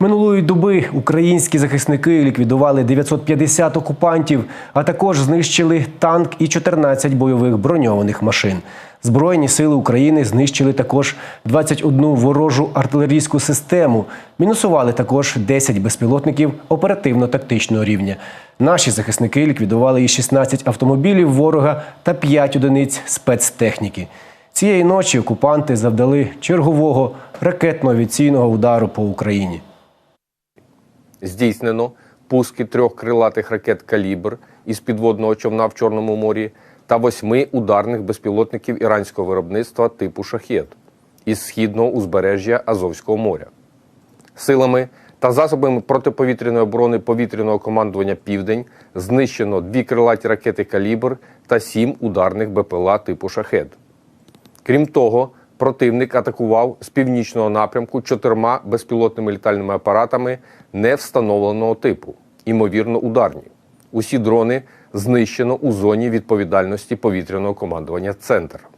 Минулої доби українські захисники ліквідували 950 окупантів, а також знищили танк і 14 бойових броньованих машин. Збройні сили України знищили також 21 ворожу артилерійську систему. Мінусували також 10 безпілотників оперативно-тактичного рівня. Наші захисники ліквідували і 16 автомобілів ворога та 5 одиниць спецтехніки. Цієї ночі окупанти завдали чергового ракетно-авіаційного удару по Україні. Здійснено пуски трьох крилатих ракет Калібр із підводного човна в Чорному морі та восьми ударних безпілотників іранського виробництва типу шахет із східного узбережжя Азовського моря. Силами та засобами протиповітряної оборони повітряного командування Південь знищено дві крилаті ракети Калібр та сім ударних БПЛА типу шахет. Крім того, противник атакував з північного напрямку чотирма безпілотними літальними апаратами невстановленого типу, імовірно, ударні. Усі дрони знищено у зоні відповідальності повітряного командування Центр.